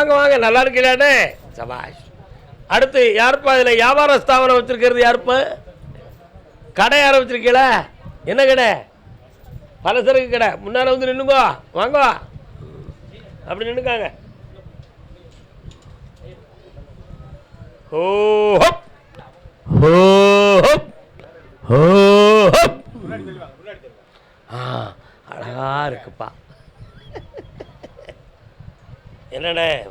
வாங்க வாங்க நல்லா இருக்கீங்களாண்ணே சபாஷ். அடுத்து யாருப்பா இதில்? வியாபார ஸ்தாபனம் வச்சுருக்கிறது யாருப்பா? கடை ஆரம்பிச்சிருக்கீங்களா என்ன கடை? பலசரக்கு கடை. முன்னால் வந்து நின்றுங்கோ வாங்கோ. அப்படி நின்றுக்காங்க ஹோ ஹப் ஹோ ஆ அழகாக இருக்குப்பா. என்னண்ணே?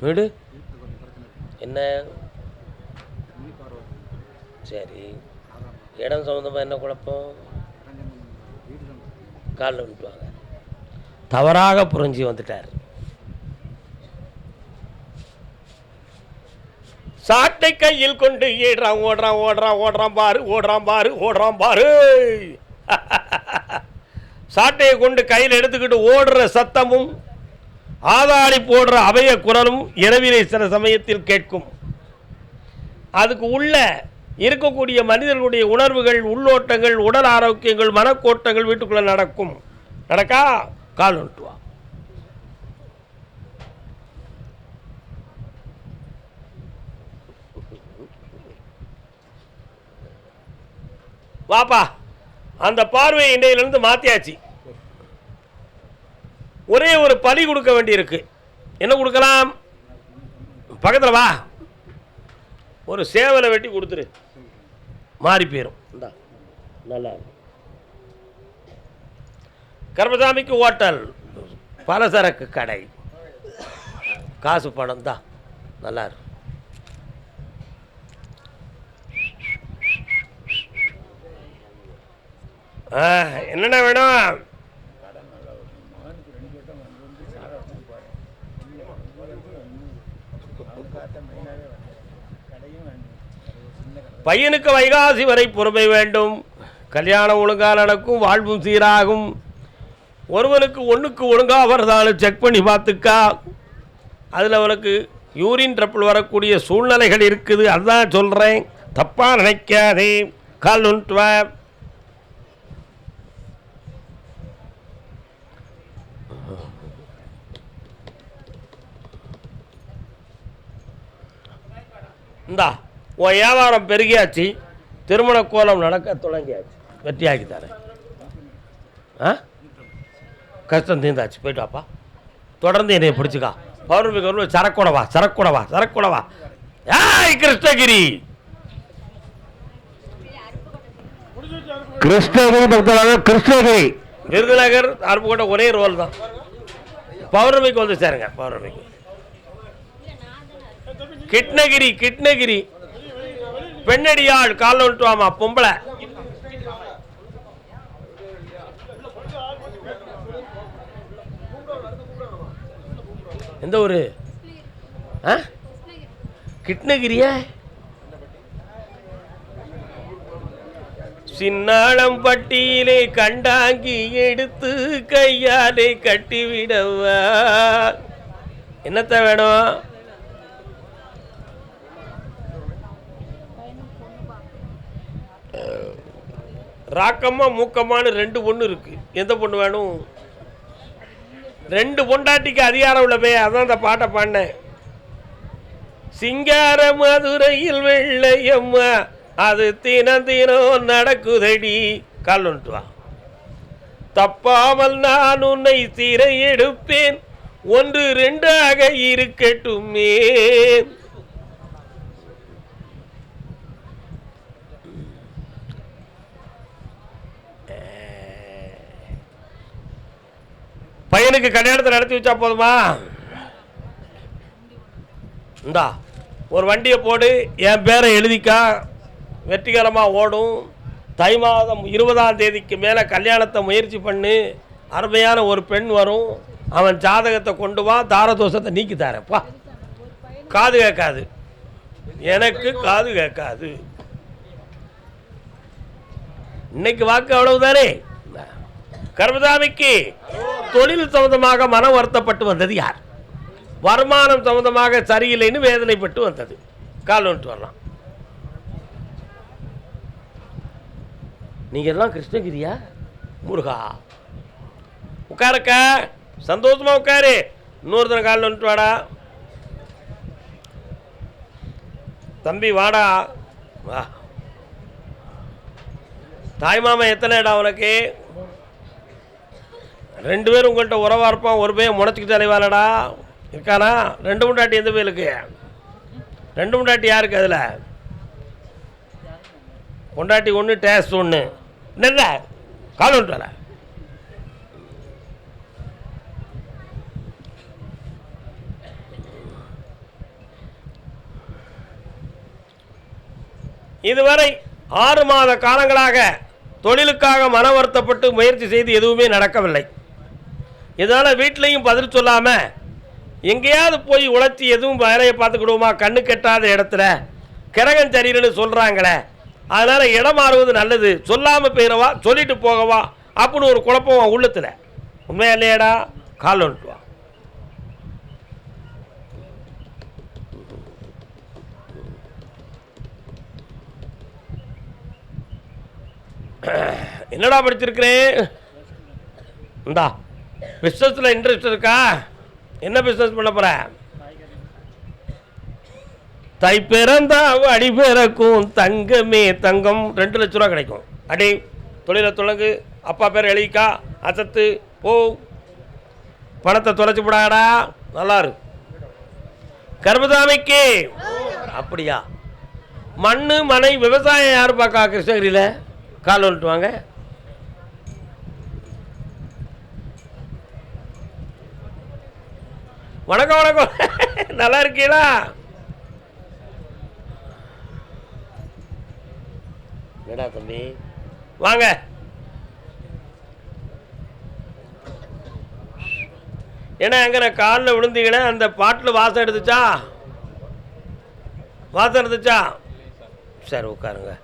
வீடு? என்ன? சரி. இடம் சம்மந்தமாக என்ன குழப்பம்? காலில் விட்டுவாங்க தவறாக புரிஞ்சு வந்துட்டார். சாட்டை கையில் கொண்டு ஏடுறான் ஓடுறான் ஓடுறான் ஓடுறான் பாரு ஓடுறான் பாரு ஓடுறான் பாரு. சாட்டையை கொண்டு கையில் எடுத்துக்கிட்டு ஓடுற சத்தமும் ஆதாரி போடுற அபய குரலும் இரவிலே சில சமயத்தில் கேட்கும். அதுக்கு உள்ள இருக்கக்கூடிய மனிதர்களுடைய உணர்வுகள் உள்ளோட்டங்கள் உடல் ஆரோக்கியங்கள் மனக்கோட்டங்கள் வீட்டுக்குள்ளே நடக்கும். நடக்கா? கால் நட்டுவா வாப்பா அந்த பார்வையை இன்றையிலிருந்து மாற்றியாச்சு ஒரே ஒரு பலி கொடுக்க வேண்டியிருக்கு. என்ன கொடுக்கலாம்? பக்கத்தில் வா. ஒரு சேவலை வெட்டி கொடுத்துரு. மாறி போயிடும் இந்தா நல்லா கர்மசாமிக்கு ஹோட்டல் பலசரக்கு கடை. காசு பணம் தான் நல்லா இருக்கும் என்னென்ன வேணும்? பையனுக்கு வைகாசி வரை பொறுமை வேண்டும். கல்யாணம் ஒழுங்காக நடக்கும் வாழ்வும் சீராகும். ஒருவனுக்கு ஒன்றுக்கு ஒழுங்காக வரதாலும் செக் பண்ணி பார்த்துக்கா. அதில் அவனுக்கு யூரின் ட்ரப்பிள் வரக்கூடிய சூழ்நிலைகள் இருக்குது அதுதான் சொல்கிறேன் தப்பாக நினைக்காதே கால் நுண்ட்வ இந்தா. உன் வியாபாரம் பெருகியாச்சு திருமண கோலம் நடக்க தொடங்கியாச்சு. வெற்றியாக்கி தரேன். ஆ? கஷ்டம் தீர்ந்தாச்சு. போயிட்டு வாப்பா. தொடர்ந்து என்னை பிடிச்சிக்கா. பௌர்ணமி கௌரவ சரக்குடவா சரக்குடவா சரக்குடவா ஏய் கிருஷ்ணகிரி! கிருஷ்ணகிரி பக்தராக கிருஷ்ணகிரி. விருதுநகர் அருப்புக்கோட்டை ஒரே ரோல் தான். பௌர்ணமிக்கு வந்து சேருங்க பௌர்ணமிக்கு. கிருஷ்ணகிரி கிருஷ்ணகிரி. பெண்ணடியாள் காலில் விட்டுவாமா பொம்பளை. எந்த ஒரு ஆ? கிருஷ்ணகிரியா? சின்னாளம் பட்டியிலே கண்டாங்கி எடுத்து கையாலே கட்டிவிடவா. என்னத்த வேணும்? ராக்கம்மா மூக்கம்மான்னு ரெண்டு பொண்ணு இருக்கு. எந்த பொண்ணு வேணும்? ரெண்டு பொண்டாட்டிக்கு அதிகாரம் உள்ளமே அதான் அந்த பாட்டை பாடினேன். சிங்கார மதுரையில் வெள்ளையம்மா அது தினம் தினம் நடக்குதடி. கால் வந்துட்டு வா. தப்பாமல் நான் உன்னை சிறை எடுப்பேன் ஒன்று ரெண்டாக இருக்கட்டுமே. பையனுக்கு கல்யாணத்தை நடத்தி வச்சா போதுமா? இந்தா ஒரு வண்டியை போடு என் பேரை எழுதிக்கா. வெற்றிகரமாக ஓடும். தை மாதம் இருபதாம் தேதிக்கு மேலே கல்யாணத்தை முயற்சி பண்ணு. அருமையான ஒரு பெண் வரும். அவன் ஜாதகத்தை கொண்டு வா தாரதோஷத்தை நீக்கி தாரப்பா காது கேட்காது. எனக்கு காது கேட்காது. இன்னைக்கு வாக்கு அவ்வளவுதானே? கர்மதாமிக்கு தொழில் சம்பந்தமாக மனம் வருத்தப்பட்டு வந்தது யார்? வருமானம் சம்பந்தமாக சரியில்லைன்னு வேதனைப்பட்டு வந்தது. கால் வந்துட்டு வரலாம். நீங்க எல்லாம் கிருஷ்ணகிரியா? முருகா. உட்காருக்க. சந்தோஷமா உட்காரு. இன்னொருத்தனை காலில் வந்துட்டு வாடா. தம்பி வாடா. வா. தாய்மாமன் எத்தனை இடம் உனக்கு? ரெண்டு பேரும் உங்கள்கிட்ட உறவாக இருப்பான் ஒரு பையன் முடச்சிக்கிட்டு தலைவாளடா இருக்கானா? ரெண்டு முண்டாட்டி எந்த பேருக்கு ரெண்டு முண்டாட்டி யாருக்கு அதில்? பொண்டாட்டி ஒன்று டேஸ்ட் ஒன்று என்ன கால் ஒன்று இதுவரை ஆறு மாத காலங்களாக தொழிலுக்காக மன வருத்தப்பட்டு முயற்சி செய்து எதுவுமே நடக்கவில்லை. இதனால் வீட்லேயும் பதில் சொல்லாமல் எங்கேயாவது போய் உழைச்சி எதுவும் வேலையை பார்த்துக்கிடுவோமா கண்ணு கெட்டாத இடத்துல. கிரகம் சரியில்லைன்னு சொல்கிறாங்களே அதனால் இடம் மாறுவது நல்லது. சொல்லாமல் போயிடவா சொல்லிட்டு போகவா? அப்படின்னு ஒரு குழப்பம் உள்ளத்தில். உண்மையா இல்லையாடா? கால் வந்துட்டு வா. என்னடா படிச்சிருக்கிறேன் இந்தா. பிஸ்னஸில் இன்ட்ரெஸ்ட் இருக்கா? என்ன பிஸ்னஸ் பண்ண போற? தை பிறந்தா அடி பிறக்கும் தங்கமே தங்கம். ரெண்டு லட்ச ரூபா கிடைக்கும். அடி தொழிலை தொடங்கு. அப்பா பேர் எழுதிக்கா அசத்து போ. பணத்தை தொலைச்சு விடாடா நல்லா இருக்கு கர்மதாமிக்கு அப்படியா? மண் மனை விவசாயம் யார் பார்க்கா? கிருஷ்ணகிரியில்? கால் வந்துட்டு வாங்க. வணக்கம் வணக்கம். நல்லா இருக்கீங்களா? என்னடா தம்பி? வாங்க. ஏன்னா எங்க நான் காலில் விழுந்தீங்கன்னா அந்த பாட்டில் வாசம் எடுத்துச்சா? வாசம் எடுத்துச்சா? சரி உட்காருங்க.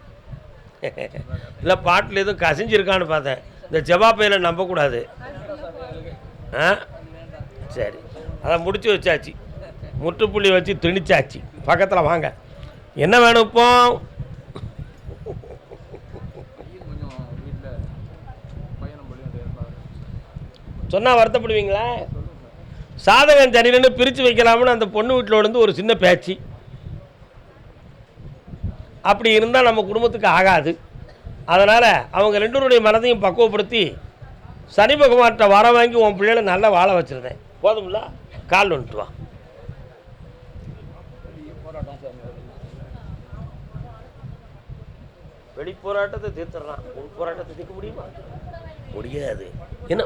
இல்லை பாட்டில் எதுவும் கசிஞ்சிருக்கான்னு பார்த்தேன். இந்த ஜவாப்பையில் நம்பக்கூடாது. ஆ? சரி. அதை முடிச்சு வச்சாச்சு. முற்றுப்புள்ளி வச்சு திணிச்சாச்சு. பக்கத்தில் வாங்க. என்ன வேணும் இப்போ? கொஞ்சம் சொன்னால் வருத்தப்படுவீங்களா? சாதகம் சரியில்லைன்னு பிரித்து வைக்கலாம்னு அந்த பொண்ணு வீட்டில் இருந்து ஒரு சின்ன பேச்சு. அப்படி இருந்தால் நம்ம குடும்பத்துக்கு ஆகாது. அதனால் அவங்க ரெண்டுடைய மனதையும் பக்குவப்படுத்தி சனி பகவான்கிட்ட வர வாங்கி உன் பிள்ளைகளை நல்லா வாழ வச்சுருந்தேன். போதும்ல? கால் வந்துட்டு வா. வெளி போராட்டத்தை தீர்த்துறான் உள் போராட்டத்தை தீர்க்க முடியுமா? முடியாது. என்ன?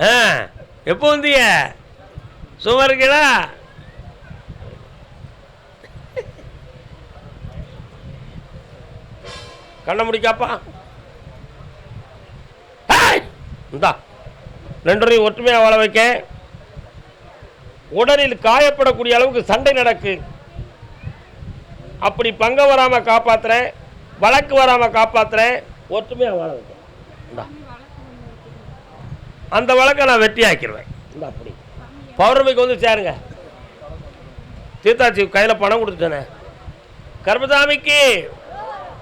ஆ எப்போ வந்திய சும்மா இருக்கீங்களா? கண்ணை முடிக்காப்பா ஏய்! இந்தா ரெண்டரையும் ஒற்றுமையாக வாழ வைக்க. உடலில் காயப்படக்கூடிய அளவுக்கு சண்டை நடக்கு. அப்படி பங்க வராம காப்பாத்துறேன் வழக்கு வராம காப்பாத்துறேன் ஒற்றுமையாக வாழ வைக்க. இந்தா. அந்த வழக்கை நான் வெட்டி ஆக்கிடுவேன். இந்த அப்படி. பௌர்ணமிக்கு வந்து சேருங்க. தீர்த்தாச்சி கையில் பணம் கொடுத்துட்டேனே. கர்மதாமிக்கு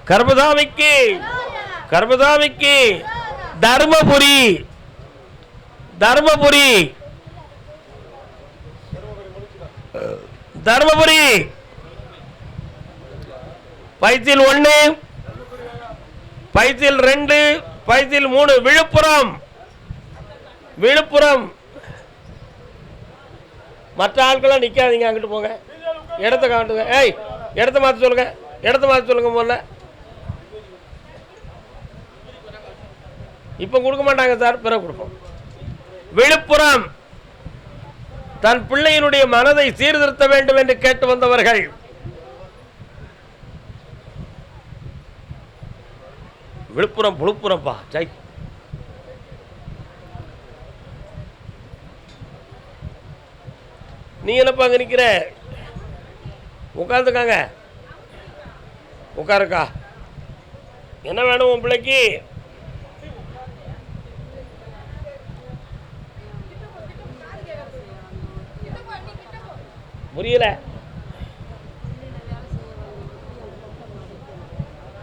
கர்மதாமிக்கு கர்மதாமிக்கு தர்மபுரி. தர்மபுரி. தர்மபுரி. பைத்தில் ஒன்று பைத்தில் ரெண்டு பைத்தில் மூணு. விழுப்புரம். விழுப்புரம். மற்ற ஆட்கள்லாம் நிற்காதீங்க அங்கிட்டு போங்க. இடத்த காட்டுங்க. ஏய் இடத்த மாற்ற சொல்லுங்க. இடத்த மாற்ற சொல்லுங்க முதல்ல. இப்போ கொடுக்க மாட்டாங்க சார் பிறகு கொடுப்போம். விழுப்புரம் தன் பிள்ளையினுடைய மனதை சீர்திருத்த வேண்டும் என்று கேட்டு வந்தவர்கள் விழுப்புரம் புழுப்புரம்ப்பா ஜெய். நீ என்னப்பா அங்கே நிற்கிற உட்காந்துக்காங்க உட்காருக்கா. என்ன வேணும் உன் பிள்ளைக்கு? புரியல.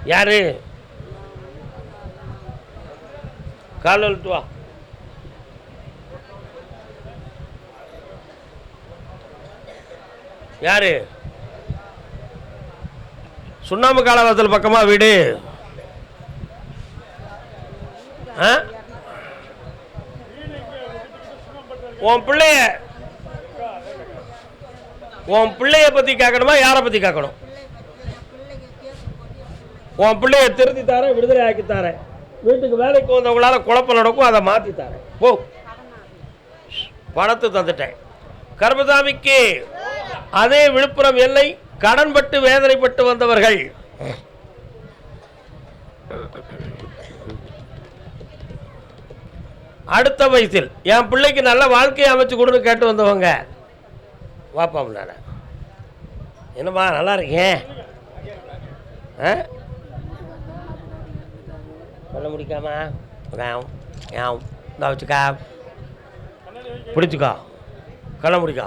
யாரு? கால் வா. யாரு? சுண்ணாம்பு காலவாசல் பக்கமா வீடு. ஆ? உன் பிள்ளைய உன் பிள்ளைய பத்தி கேட்கணுமா யாரை பத்தி கேட்கணும் உன் பிள்ளைய திருத்தி தரேன் விடுதலை ஆக்கி தரேன். வீட்டுக்கு வேலைக்கு வந்தவங்களால குழப்பம் நடக்கும் அதை மாற்றி தரேன். போ. பணத்தை தந்துட்டேன். கர்மசாமிக்கு அதே விழுப்புரம் எல்லை கடன்பட்டு வேதனைப்பட்டு வந்தவர்கள். அடுத்த வயசில் என் பிள்ளைக்கு நல்ல வாழ்க்கையை அமைச்சு கொடுன்னு கேட்டு வந்தவங்க. வாப்பா முன்னால. என்னம்மா நல்லா இருக்கேன் ஆ? சொல்ல முடிக்காமா வேம் ஏம் இந்த வச்சுக்கா. பிடிச்சிக்கா. கண்ண முடிக்கா.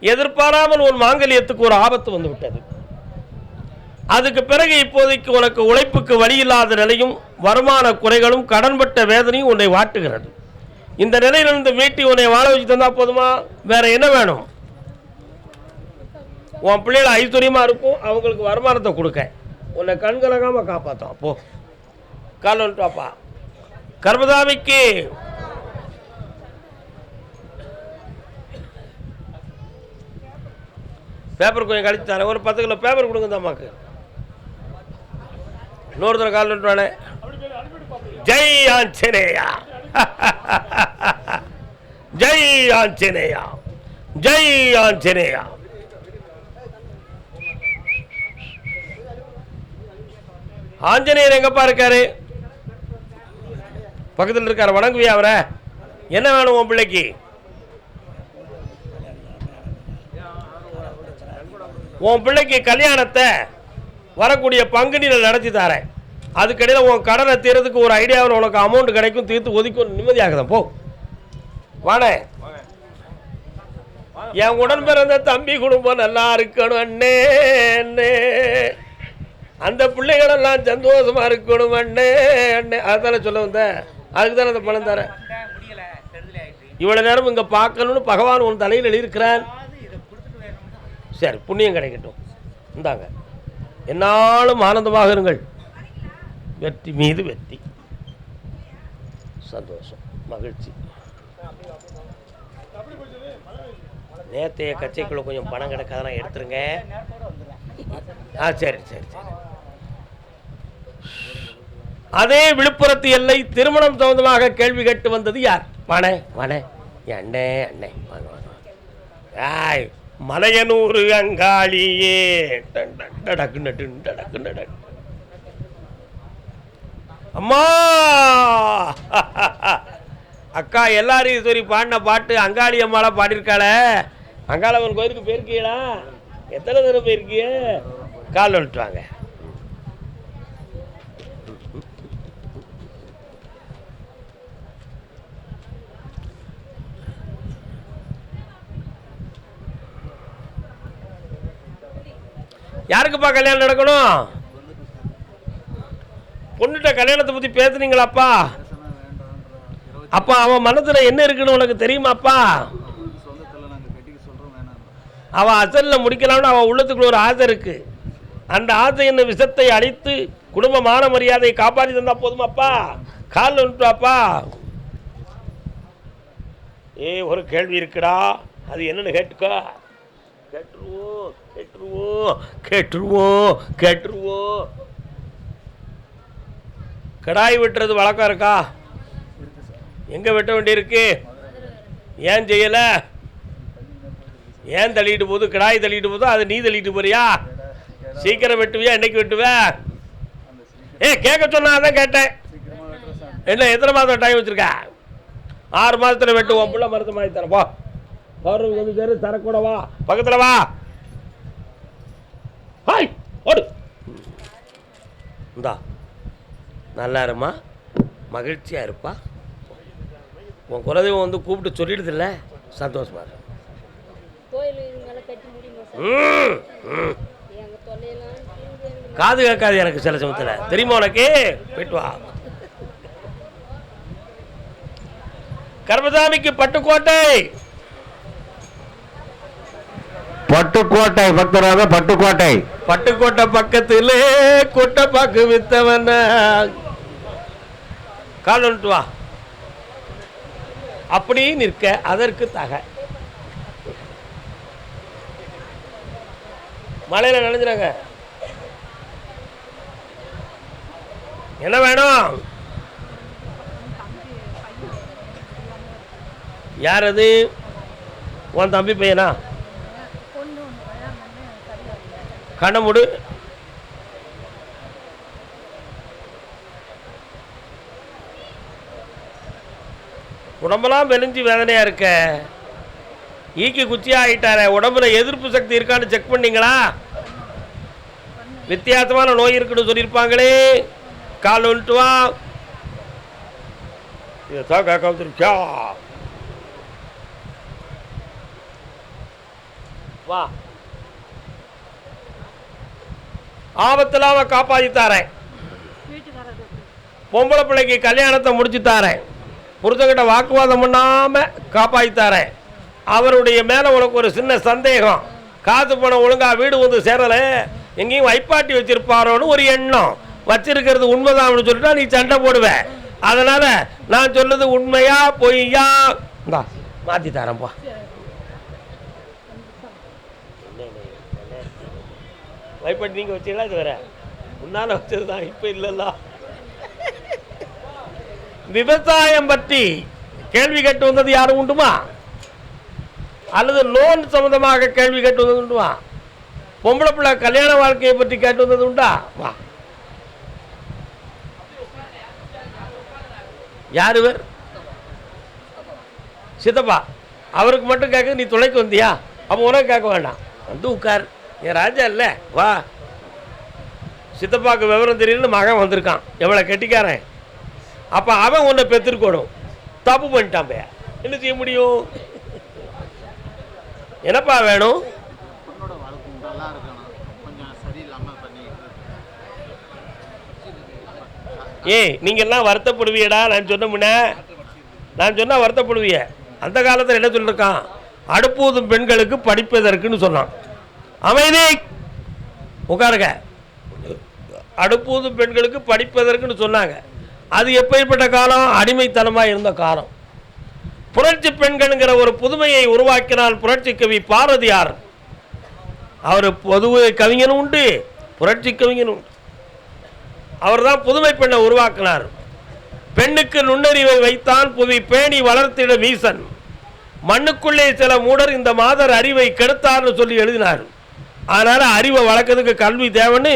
எதிர்பாராமல் உன் மாங்கல்யத்துக்கு ஒரு ஆபத்து வந்து விட்டது. அதுக்கு பிறகு இப்போதைக்கு உனக்கு உழைப்புக்கு வழி இல்லாத நிலையும் வருமான குறைகளும் கடன்பட்ட வேதனையும் உன்னை வாட்டுகிறது. இந்த நிலையிலிருந்து வேட்டி உன்னை வாழ வச்சு தந்தா போதுமா? வேற என்ன வேணும்? உன் பிள்ளைகள் ஐஸ்வர்யமா இருக்கும் அவங்களுக்கு வருமானத்தை கொடுக்க. உன்னை கண்கலகாம காப்பாற்றும் போ. கால் பாப்பா கர்மதாமிக்கு பேப்பர் கொஞ்சம் கழிச்சு தரேன். ஒரு பத்து கிலோ பேப்பர் கொடுங்க தம்மாக்கு அம்மாக்கு. இன்னொருத்தர கால் வந்துட்டானே ஜெய் ஆஞ்சநேயா. ஜெய் ஆஞ்சநேயா. ஜெய் ஆஞ்சநேயா. ஆஞ்சநேயர் எங்கப்பா இருக்காரு? பக்கத்தில் இருக்காரு வணங்குவியா அவரை? என்ன வேணும் உன் பிள்ளைக்கு? உன் பிள்ளைக்கு கல்யாணத்தை வரக்கூடிய பங்குனியில் நடத்தி தரேன். அதுக்கடையில் உன் கடனை தீரதுக்கு ஒரு ஐடியாவில் உனக்கு அமௌண்ட் கிடைக்கும் தீர்த்து ஒதுக்கும் நிம்மதியாகுதான் போ. வாணே. என் உடன் பிறந்த தம்பி குடும்பம் நல்லா இருக்கணும் அண்ணே அண்ணே. அந்த பிள்ளைகளெல்லாம் சந்தோஷமா இருக்கணும் அண்ணே அண்ணே. அதானே சொல்ல வந்தேன் அதுக்கு தானே அந்த பணம் தரேன். இவ்வளோ நேரம் இங்கே பார்க்கணும்னு பகவான் உன் தலையில் எழுதியிருக்கிறான் சரி புண்ணியம் கிடைக்கட்டும். இந்தாங்க. என்னாலும் ஆனந்தமாக இருங்கள். வெற்றி மீது வெற்றி. சந்தோஷம் மகிழ்ச்சி. நேத்தைய கட்சிக்குள்ளே கொஞ்சம் பணம் கிடக்காதெல்லாம் எடுத்துருங்க. ஆ சரி சரி சரி. அதே விழுப்புரத்து எல்லை திருமணம் சம்பந்தமாக கேள்வி கேட்டு வந்தது யார்? வாணே வாணே அண்ணே அண்ணே. வாங்க வாங்க ஆய் மலையனூர் அங்காளியே. டன் டன் டடக்கு நடு டடக்கு நடு அம்மா! அக்கா எல்லாரையும் இதுவரை பாடின பாட்டு அங்காளி அம்மாலாம் பாடியிருக்காளே. அங்காளவன் கோயிலுக்கு போயிருக்கீங்களா? எத்தனை தடவை போயிருக்கீங்க? கால் வந்துட்டு வாங்க. யாருக்குப்பா கல்யாணம் நடக்கணும்? பொண்ணுகிட்ட கல்யாணத்தை பற்றி பேசுனீங்களாப்பா? அப்பா அவன் மனசில் என்ன இருக்குன்னு உனக்கு தெரியுமாப்பா? அவன் அசலில் முடிக்கலாம்னு அவன் உள்ளத்துக்குள்ள ஒரு ஆசை இருக்கு. அந்த ஆசை என்ன விஷத்தை அழித்து குடும்ப மான மரியாதையை காப்பாற்றி தந்தா போதுமாப்பா? காலில் வந்துட்டாப்பா ஏ ஒரு கேள்வி இருக்குடா. அது என்னன்னு கேட்டுக்கோ. கேட்டுருவோம் கேட்டுருவோம் கேட்டுருவோம் கேட்டுருவோம். கடாய் வெட்டுறது வழக்கம் இருக்கா? எங்கே வெட்ட வேண்டியிருக்கு? ஏன் செய்யலை? ஏன் தள்ளிட்டு போகுது? கிடாய் தள்ளிட்டு போதும் அதை நீ தள்ளிட்டு போறியா? சீக்கிரம் வெட்டுவியா? என்னைக்கு வெட்டுவ? ஏ கேட்க சொன்னா தான் கேட்டேன். என்ன எத்தனை மாதம் டைம் வச்சுருக்க? ஆறு மாதத்தில் வெட்டுவோம். புள்ள மருந்து மாதிரி தரப்போ போ. பௌர்ணமி வந்து சரி தரக்கூட வா. பக்கத்தில் வா. ஹாய் ஓடு. இந்தா. நல்லா இருமா? மகிழ்ச்சியாக இருப்பா? உன் குலதெய்வம் வந்து கூப்பிட்டு சொல்லிடுதில்ல? சந்தோஷமா இரு. கோயில் இவங்கெல்லாம் கட்டி முடியுமா சார்? ம் ம். எங்கள் தொல்லையெல்லாம் தீர்ந்து எனக்கு காது கேட்காது எனக்கு சில சமயத்தில். தெரியுமா உனக்கு? போயிட்டு வா. கர்மசாமிக்கு பட்டுக்கோட்டை. பட்டுக்கோட்டை பக்தராக பட்டுக்கோட்டை. பட்டுக்கோட்டை பக்கத்துல கொட்டை பாக்கு வித்தவன. கால் வா. அப்படி நிற்க அதற்கு தக. மழையில நனைஞ்சிறாங்க என்ன வேணும்? யார் அது? உன் தம்பி பையனா? கண்ணை மூடு உடம்பெல்லாம் மெலிஞ்சு வேதனையா இருக்க? ஈக்கி குச்சியா ஆயிட்டாரே உடம்புல எதிர்ப்பு சக்தி இருக்கான்னு செக் பண்ணீங்களா? வித்தியாசமான நோய் இருக்குன்னு சொல்லியிருப்பாங்களே. கால் வந்துட்டு வா. இதான் கேட்க வா. ஆபத்தில் அவன் காப்பாற்றி தாரேன் பொம்பளை பிள்ளைக்கு கல்யாணத்தை முடிச்சு தாரேன் புருஷங்கிட்ட வாக்குவாதம் பண்ணாமல் காப்பாற்றி தாரேன் அவருடைய மேலே உனக்கு ஒரு சின்ன சந்தேகம். காசு பணம் ஒழுங்கா வீடு வந்து சேரலை. எங்கேயும் வைப்பாட்டி வச்சிருப்பாரோன்னு ஒரு எண்ணம். வச்சிருக்கிறது உண்மைதான் சொல்லிட்டா நீ சண்டை போடுவேன் அதனால நான் சொல்றது உண்மையா பொய்யா? இந்தா மாற்றி தரேன்ப்பா. பயப்பட்டு நீங்கள் வச்சீங்களா இது வேற? முன்னால் வச்சது தான் இப்போ இல்லைல்ல. விவசாயம் பற்றி கேள்வி கேட்டு வந்தது யாரும் உண்டுமா? அல்லது லோன் சம்மந்தமாக கேள்வி கேட்டு வந்தது உண்டுமா? பொம்பளை பிள்ளை கல்யாண வாழ்க்கையை பற்றி கேட்டு வந்தது உண்டா? வா. யார் இவர்? சித்தப்பா. அவருக்கு மட்டும் கேட்க நீ துளைக்கு வந்தியா? அப்போ உனக்கு கேட்க வேண்டாம். வந்து உட்கார். என் ராஜா இல்லை. வா. சித்தப்பாக்கு விவரம் தெரியலன்னு மகன் வந்திருக்கான். எவ்வளோ கெட்டிக்காரன். அப்போ அவன் உன்னை பெற்றுருக்கணும் தப்பு பண்ணிட்டான் பைய. என்ன செய்ய முடியும்? என்னப்பா வேணும்? ஏய் நீங்க எல்லாம் வருத்தப்படுவியடா. நான் சொன்ன முன்ன நான் சொன்னா வருத்தப்படுவிய. அந்த காலத்தில் என்ன சொல்லிருக்கான்? அடுப்பூதும் பெண்களுக்கு படிப்பதற்குன்னு சொன்னான். அமைதி. உட்காருங்க. அடுப்பூதும் பெண்களுக்கு படிப்பதற்குன்னு சொன்னாங்க. அது எப்பேற்பட்ட காலம்? அடிமைத்தனமாக இருந்த காலம். புரட்சி பெண்கள்ங்கிற ஒரு புதுமையை உருவாக்கினால் புரட்சி கவி பாரதியார் அவர் பொது கவிஞனும் உண்டு புரட்சி கவிஞனும் உண்டு. அவர் தான் புதுமை பெண்ணை உருவாக்கினார். பெண்ணுக்கு நுண்ணறிவை வைத்தான் புவி பேணி வளர்த்திட வீசன். மண்ணுக்குள்ளே சில மூடர் இந்த மாதர் அறிவை கெடுத்தார்னு சொல்லி எழுதினார். அதனால் அறிவை வளர்க்கறதுக்கு கல்வி தேவைன்னு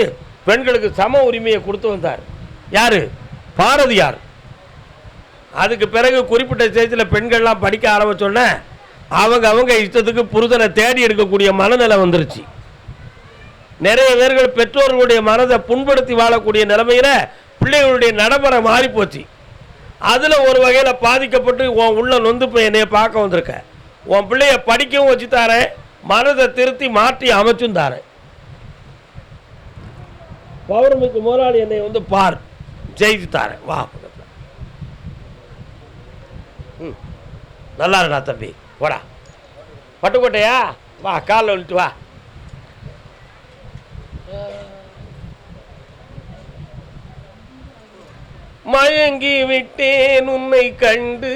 பெண்களுக்கு சம உரிமையை கொடுத்து வந்தார். யார்? பாரதியார். அதுக்கு பிறகு குறிப்பிட்ட ஸ்டேஜில் பெண்கள்லாம் படிக்க ஆரம்பித்தோன்னே அவங்க அவங்க இஷ்டத்துக்கு புருஷனை தேடி எடுக்கக்கூடிய மனநிலை வந்துருச்சு. நிறைய பேர்கள் பெற்றோர்களுடைய மனதை புண்படுத்தி வாழக்கூடிய நிலைமையில் பிள்ளைகளுடைய நடைமுறை மாறி போச்சு. அதில் ஒரு வகையில் பாதிக்கப்பட்டு உன் உள்ள நொந்து போய் என்னைய பார்க்க வந்திருக்க. உன் பிள்ளைய படிக்கவும் வச்சு தாரேன் மனதை திருத்தி மாற்றி அமைச்சும் தாரேன் பௌர்ணமிக்கு முதலாளி என்னை வந்து பார் செய்து தாரேன் வா ம். நல்லா இருக்கா தம்பி. போடா. பட்டுக்கோட்டையா? வா காலில் வந்துட்டு வா. மயங்கி விட்டேன் உன்னை கண்டு.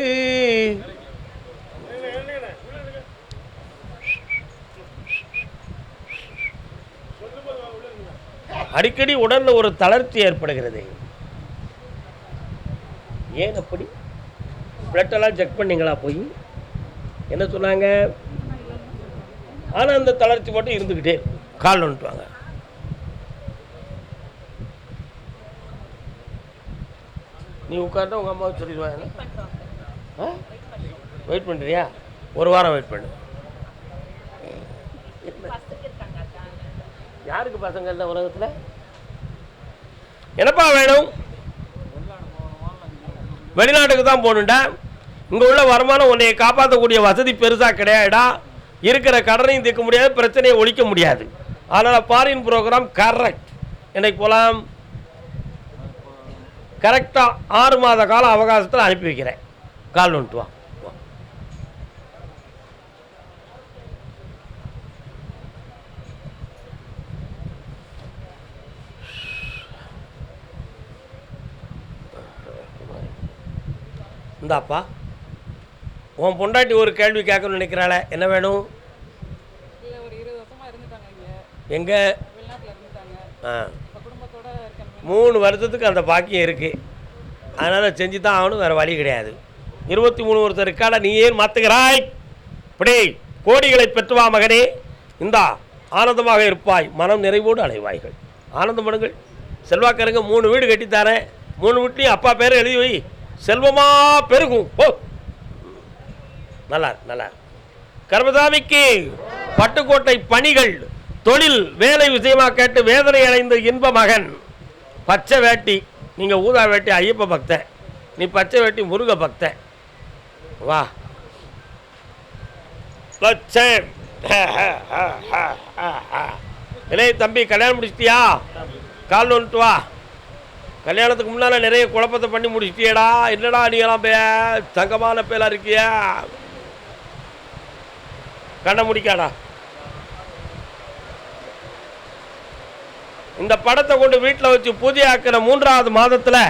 அடிக்கடி உடலில் ஒரு தளர்ச்சி ஏற்படுகிறது. ஏன் அப்படி? பிளட்டெல்லாம் செக் பண்ணீங்களா போய்? என்ன சொன்னாங்க? ஆனால் அந்த தளர்ச்சி மட்டும் இருந்துக்கிட்டே கால் வந்துட்டு நீ உட்காந்து உங்கள் அம்மாவை சொல்லிடுவாங்க ஆ? வெயிட் பண்ணுறியா ஒரு வாரம் வெயிட் பண்ணு. யாருக்கு பசங்க இல்லை உலகத்தில்? என்னப்பா வேணும்? வெளிநாட்டுக்கு தான் போகணுண்டா இங்கே உள்ள வருமானம் உன்னை காப்பாற்றக்கூடிய வசதி பெருசாக கிடையாடா இருக்கிற கடனையும் தீர்க்க முடியாது பிரச்சனையை ஒழிக்க முடியாது. அதனால் ஃபாரின் ப்ரோக்ராம் கரெக்ட் என்னைக்கு போகலாம் கரெக்டாக ஆறு மாத கால அவகாசத்தில் அனுப்பி வைக்கிறேன். கால் வந்துட்டு வா வா. இந்தாப்பா உன் பொண்டாட்டி ஒரு கேள்வி கேட்கணும்னு நினைக்கிறாளே என்ன வேணும்? எங்கே? ஆ. மூணு வருஷத்துக்கு அந்த பாக்கியம் இருக்குது அதனால் செஞ்சு தான் ஆகணும் வேறு வழி கிடையாது. இருபத்தி மூணு வருஷம் இருக்கால நீ ஏன் மாற்றுகிறாய் இப்படி கோடிகளை பெற்றுவா மகனே. இந்தா ஆனந்தமாக இருப்பாய். மனம் நிறைவோடு அலைவாய்கள். ஆனந்தப்படுங்கள் செல்வாக்கருங்க மூணு வீடு கட்டித்தாரேன். மூணு வீட்லையும் அப்பா பேரை எழுதி வை. செல்வமா பெருகும். ஓ. நல்லா நல்லா. கர்மசாமிக்கு பட்டுக்கோட்டை பணிகள் தொழில் வேலை விஷயமா கேட்டு வேதனை அடைந்த இன்ப மகன். பச்சை வேட்டி நீங்கள் ஊதா வேட்டி ஐயப்ப பக்தன் நீ பச்சை வேட்டி முருக பக்தன் வா. பச்சை. இளைய தம்பி கல்யாணம் முடிச்சிட்டியா? கால் வந்துட்டு வா. கல்யாணத்துக்கு முன்னால் நிறைய குழப்பத்தை பண்ணி முடிச்சிட்டியடா. என்னடா நீ எல்லாம் பே தங்கமான பேலாக இருக்கியா. கண்ணை முடிக்காடா. இந்த படத்தை கொண்டு வீட்டில் வச்சு பூஜையாக்கிற மூன்றாவது மாதத்தில்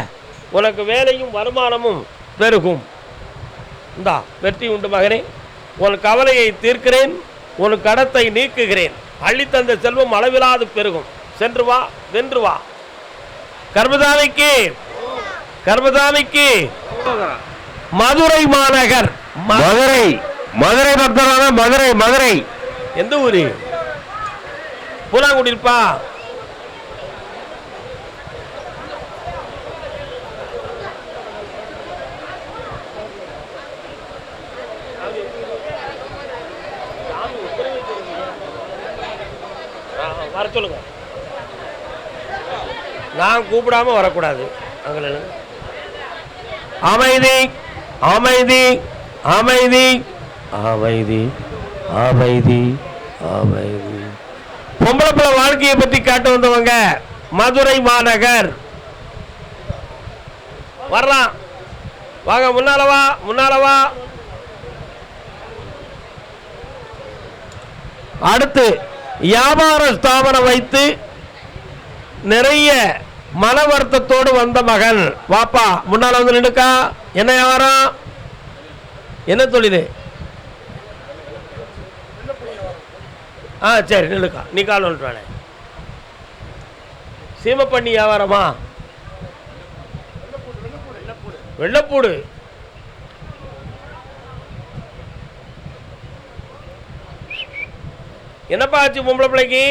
உனக்கு வேலையும் வருமானமும் பெருகும். இந்தா வெற்றி உண்டு மகனே. உன் கவலையை தீர்க்கிறேன் உன் கடத்தை நீக்குகிறேன். அள்ளித்தந்த செல்வம் அளவிலாது பெருகும். சென்று வா வென்று வா. கர்மதாமிக்கு கர்மதாமிக்கு மதுரை மாநகர். மதுரை மதுரை பக்தரான மதுரை மதுரை. எந்த ஊரு? பூலாங்குடியிருப்பா வர சொல்லுங்க. நான் கூப்பிடாம வரக்கூடாது. அங்கே அமைதி அமைதி அமைதி அமைதி அமைதி அமைதி. பொம்பளை பிள்ளை வாழ்க்கையை பற்றி காட்ட வந்தவங்க மதுரை மாநகர். வரலாம் வாங்க முன்னால வா முன்னால வா. அடுத்து வியாபார ஸ்தாபனம் வைத்து நிறைய மன வருத்தத்தோடு வந்த மகன். வாப்பா முன்னால் வந்து நின்றுக்கா என்ன வியாபாரம்? என்ன தொழில் ஆ சரி நில்லுக்கா. நீ கால் வந்துட்டு வாடே சீமப்பண்ணி வியாபாரமா? வெள்ளப்பூடு. என்னப்பா ஆச்சு பொம்பளை பிள்ளைக்கு?